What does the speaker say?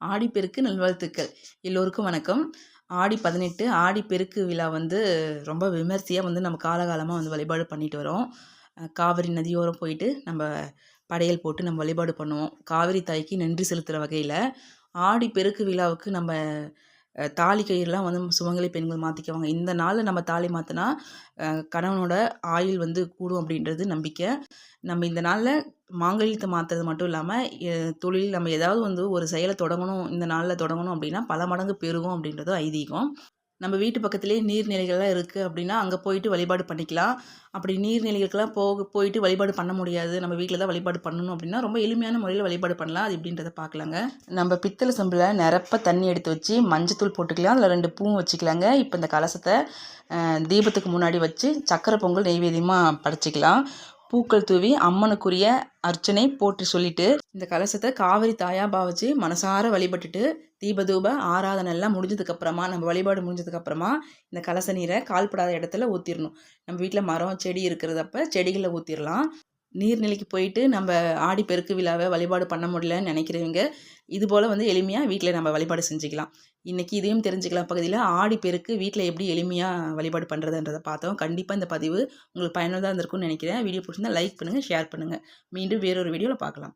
ஆடிப்பெருக்கு நல்வாழ்த்துக்கள். எல்லோருக்கும் வணக்கம். ஆடி பதினெட்டு ஆடிப்பெருக்கு விழா வந்து ரொம்ப விமர்சையாக வந்து நம்ம காலகாலமாக வந்து வழிபாடு பண்ணிட்டு வரோம். காவிரி நதியோரம் போயிட்டு நம்ம படையல் போட்டு நம்ம வழிபாடு பண்ணுவோம். காவிரி தாய்க்கு நன்றி செலுத்துகிற வகையில் ஆடி பெருக்கு விழாவுக்கு நம்ம தாலி கயிறுலாம் வந்து சுமங்கலி பெண்கள் மாற்றிக்குவாங்க இந்த நாளில் நம்ம தாலி மாற்றினா கணவனோட ஆயுள் வந்து கூடும் அப்படின்றது நம்பிக்கை. நம்ம இந்த நாளில் மாங்கல்யத்தை மாற்றுறது மட்டும் இல்லாமல் தொழில் நம்ம ஏதாவது வந்து ஒரு செயலை தொடங்கணும் இந்த நாளில் தொடங்கணும் அப்படின்னா பல மடங்கு பெருகும் அப்படின்றது ஐதீகம். நம்ம வீட்டு பக்கத்துலேயே நீர்நிலைகள்லாம் இருக்குது அப்படின்னா அங்கே போயிட்டு வழிபாடு பண்ணிக்கலாம். அப்படி நீர்நிலைகளுக்கெல்லாம் போக போயிட்டு வழிபாடு பண்ண முடியாது. நம்ம வீட்டில் தான் வழிபாடு பண்ணணும் அப்படின்னா ரொம்ப எளிமையான முறையில் வழிபாடு பண்ணலாம். அது எப்படின்றத பார்க்கலாங்க நம்ம பித்தளை சொம்பில் நிரப்ப தண்ணி எடுத்து வச்சு மஞ்சத்தூள் போட்டுக்கலாம். அதில் ரெண்டு பூவும் வச்சுக்கலாங்க. இப்போ இந்த கலசத்தை தீபத்துக்கு முன்னாடி வச்சு சக்கரை பொங்கல் நெய்வேதியமாக படைச்சிக்கலாம். பூக்கள் தூவி அம்மனுக்குரிய அர்ச்சனை போட்டு சொல்லிட்டு இந்த கலசத்தை காவிரி தாயா பாவிச்சு மனசார வழிபட்டுட்டு தீபதூப ஆராதனை எல்லாம் முடிஞ்சதுக்கப்புறமா நம்ம வழிபாடு முடிஞ்சதுக்கப்புறமா இந்த கலச நீரை கால்படாத இடத்துல ஊற்றிடணும் நம்ம வீட்டில் மரம் செடி இருக்கிறதப்ப செடிகளில் ஊற்றிடலாம் நீர்நிலைக்கு போயிட்டு நம்ம ஆடி பெருக்கு விழாவை வழிபாடு பண்ண முடியலன்னு நினைக்கிறவங்க இது போல் வந்து எளிமையாக வீட்டில் நம்ம வழிபாடு செஞ்சுக்கலாம். இன்றைக்கி இதையும் தெரிஞ்சுக்கலாம். பகுதியில் ஆடி பெருக்கு வீட்டில் எப்படி எளிமையாக வழிபாடு பண்ணுறதுன்றதை பார்த்தோம். கண்டிப்பாக இந்த பதிவு உங்களுக்கு பயனுள்ளதாக இருந்திருக்கும்னு நினைக்கிறேன். வீடியோ பிடிச்சிருந்தா லைக் பண்ணுங்கள் ஷேர் பண்ணுங்கள் மீண்டும் வேறொரு வீடியோவில் பார்க்கலாம்.